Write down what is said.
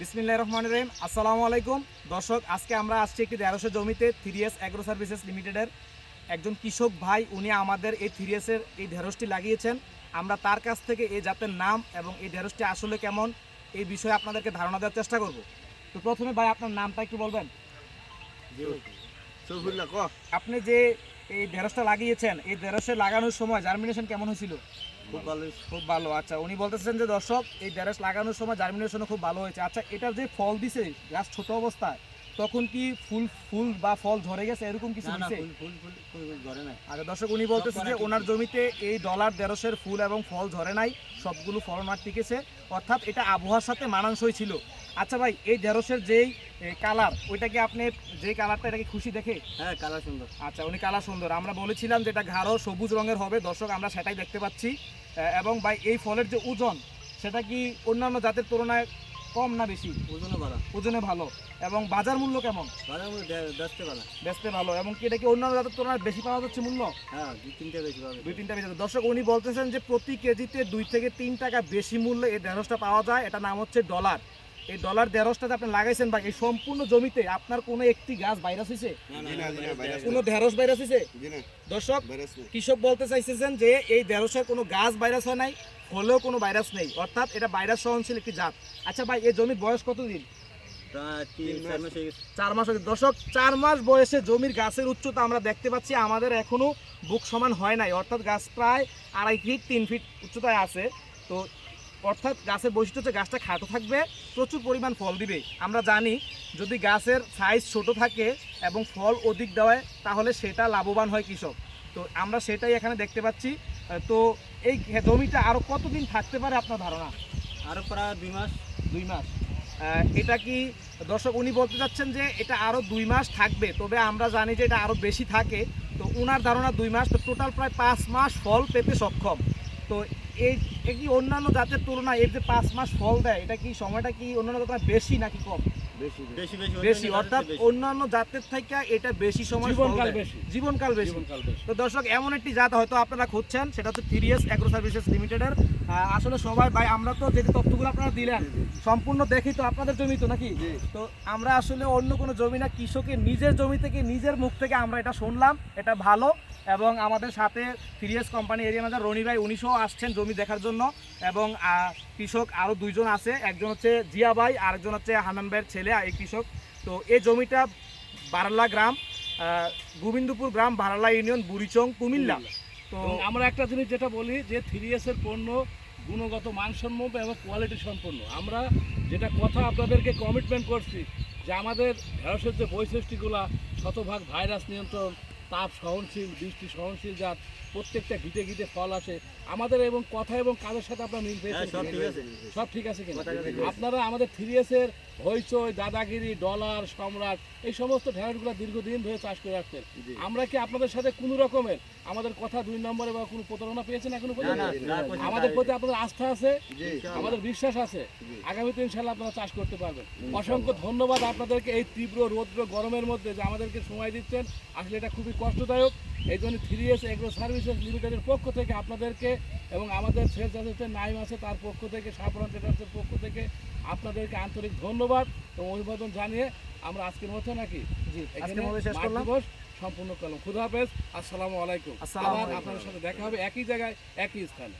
বিসমিল্লাহ রহমান রহিম। আসসালামু আলাইকুম। দর্শক আজকে আমরা আসছি একটি দেড়শো জমিতে থ্রি এস অ্যাগ্রো সার্ভিসেস লিমিটেডের একজন কৃষক ভাই উনি আমাদের এই থ্রি এসের এই ঢেঁড়সটি লাগিয়েছেন। আমরা তার কাছ থেকে এই জাতের নাম এবং এই ঢেঁড়সটি আসলে কেমন এই বিষয়ে আপনাদেরকে ধারণা দেওয়ার চেষ্টা করব। তো প্রথমে ভাই আপনার নামটা একটু বলবেন। আপনি যে এই ঢেঁড়সটা লাগিয়েছেন এই ঢেঁড়সে লাগানোর সময় জার্মিনেশন কেমন হয়েছিল? খুব ভালো খুব ভালো আচ্ছা উনি বলতেছেন যে দর্শক এই ঢেঁড়স লাগানোর সময় জার্মিনেশনও খুব ভালো হয়েছে। আচ্ছা এটা যে ফল দিছে গাছ ছোট অবস্থায় তখন কি ফুল ফুল বা ফল ঝরে গেছে? এরকম কিছু হয়েছে আচ্ছা দর্শক উনি বলতেছে যে ওনার জমিতে এই ডলার দেড়শের ফুল এবং ফল ঝরে নাই সবগুলো ফলন আর টিকেছে। অর্থাৎ এটা আবহাওয়ার সাথে মানানসই ছিল। আচ্ছা ভাই এই ঢেঁড়সের যেই কালার ওইটাকে আপনি যে কালারটা এটাকে খুশি দেখে? হ্যাঁ কালার সুন্দর। আচ্ছা উনি কালার সুন্দর। আমরা বলেছিলাম যেটা গাঢ় সবুজ রঙের হবে। দর্শক আমরা সেটাই দেখতে পাচ্ছি। এবং ভাই এই ফলের যে ওজন সেটা কি অন্যান্য জাতের তুলনায় কম না বেশি? ওজনে ভালো। ওজনে ভালো। এবং বাজার মূল্য কেমন? বাজার মূল্য বেচতে ভালো। বেচতে ভালো। এবং কি এটা কি অন্যান্য জাতের তুলনায় বেশি পাওয়া যাচ্ছে মূল্য? হ্যাঁ দুই তিনটা বেশি পাবে দুই তিনটা বেশি দর্শক উনি বলতেছেন যে প্রতি কেজিতে দুই থেকে তিন টাকা বেশি মূল্যে এই ঢেঁড়সটা পাওয়া যায়। এটা নাম হচ্ছে ডলার। এই ডলার ঢেঁড়সটাতে আপনি লাগাইছেন ভাই এই সম্পূর্ণ জমিতে আপনার কোনো একটি গাছ ভাইরাস হয়েছে কোনো ঢেঁড়স ভাইরাস হয়েছে দর্শক কৃষক বলতে চাইছেন যে এই ঢেঁড়সের কোনো গাছ ভাইরাস হয় নাই হলেও কোনো ভাইরাস নেই। অর্থাৎ এটা ভাইরাস সহনশীল একটি জাত। আচ্ছা ভাই এই জমির বয়স কতদিন? চার মাস। হয়ে চার মাস হয়েছে। দর্শক চার মাস বয়সে জমির গাছের উচ্চতা আমরা দেখতে পাচ্ছি আমাদের এখনও বুক সমান হয় নাই। অর্থাৎ গাছ প্রায় আড়াই ফিট তিন ফিট উচ্চতায় আছে। তো অর্থাৎ গাছের বৈশিষ্ট্য হচ্ছে গাছটা খাটো থাকবে প্রচুর পরিমাণ ফল দিবে। আমরা জানি যদি গাছের সাইজ ছোট থাকে এবং ফল অধিক দেওয়ায় তাহলে সেটা লাভবান হয় কৃষক। তো আমরা সেটাই এখানে দেখতে পাচ্ছি। তো এই জমিটা আরও কতদিন থাকতে পারে আপনার ধারণা? আরও প্রায় দুই মাস। দুই মাস। এটা কি দর্শক উনি বলতে চাচ্ছেন যে এটা আরও দুই মাস থাকবে তবে আমরা জানি যে এটা আরও বেশি থাকে। তো উনার ধারণা দুই মাস তো টোটাল প্রায় পাঁচ মাস ফল পেতে সক্ষম। তো এই কি অন্যান্য জাতের তুলনায় এর যে পাঁচ মাস ফল দেয় এটা কি সময়টা কি অন্যান্য জাতের বেশি নাকি কম? বেশি অর্থাৎ। অন্যান্য জাতের থেকে এটা বেশি সময়। জীবনকাল বেশি। জীবনকাল বেশি। তো দর্শক এমন একটি জাত হয়তো আপনারা খুঁজছেন সেটা হচ্ছে থ্রিএস অ্যাগ্রো সার্ভিসেস লিমিটেডের আসলে সবাই ভাই আমরা তো যে তথ্যগুলো আপনারা দিলেন সম্পূর্ণ দেখি তো আপনাদের জমি তো নাকি তো আমরা আসলে অন্য কোনো জমি না কৃষকের নিজের জমি থেকে নিজের মুখ থেকে আমরা এটা শুনলাম এটা ভালো। এবং আমাদের সাথে three S company area manager Rony ভাই উনিশও আসছেন জমি দেখার জন্য এবং কৃষক আরও দুইজন আছে। একজন হচ্ছে জিয়া ভাই আরেকজন হচ্ছে হানান ভাইয়ের ছেলে এই কৃষক। তো এই জমিটা বারাল্লা গ্রাম গোবিন্দপুর গ্রাম বারাল্লা ইউনিয়ন বুড়িচং কুমিল্লা। তো আমরা একটা জিনিস যেটা বলি যে থ্রি পণ্য গুণগত মানসম্মত এবং কোয়ালিটি সম্পন্ন। আমরা যেটা কথা আপনাদেরকে কমিটমেন্ট করছি যে আমাদের ঢেঁড়সের যে বৈশিষ্ট্যগুলা শতভাগ ভাইরাস নিয়ন্ত্রণ তাপ সহনশীল বৃষ্টি সহনশীল জাত প্রত্যেকটা ঘিটে ঘিটে ফল আসে। আমাদের এবং কথা এবং কাজের সাথে আপনার মিল হ্যাঁ পেয়েছেন সব ঠিক আছে কিনা। আপনারা আমাদের থ্রি এর হইচই দাদাগিরি ডলার সম্রাট এই সমস্ত ঢেঁড়সগুলো দীর্ঘদিন ধরে চাষ করে জি। আমরা কি আপনাদের সাথে কোনো রকমের আমাদের কথা দুই নম্বরে বা কোনো প্রতারণা পেয়েছেন এখনও পর্যন্ত? আমাদের প্রতি আপনাদের আস্থা আছে? আমাদের বিশ্বাস আছে। আগামীতে ইনশাল্লাহ আপনারা চাষ করতে পারবেন। অসংখ্য ধন্যবাদ আপনাদেরকে এই তীব্র রৌদ্র গরমের মধ্যে যে আমাদেরকে সময় দিচ্ছেন। আসলে এটা খুবই কষ্টদায়ক। এই জন্য থ্রি এস এগ্রো সার্ভিসেস লিমিটেডের পক্ষ থেকে আপনাদেরকে এবং আমাদের সেলস অ্যাসিস্ট্যান্ট নাইম আছে তার পক্ষ থেকে সাফরণ ট্রেডার্সের পক্ষ থেকে আপনাদেরকে আন্তরিক ধন্যবাদ এবং অভিবাদন জানিয়ে আমরা আজকের মতো নাকি জি দিবস সম্পূর্ণ করলাম। খুদা হাফেজ। আসসালামু আলাইকুম। আবার আলাইকুম। আপনাদের সাথে দেখা হবে একই জায়গায় একই স্থানে।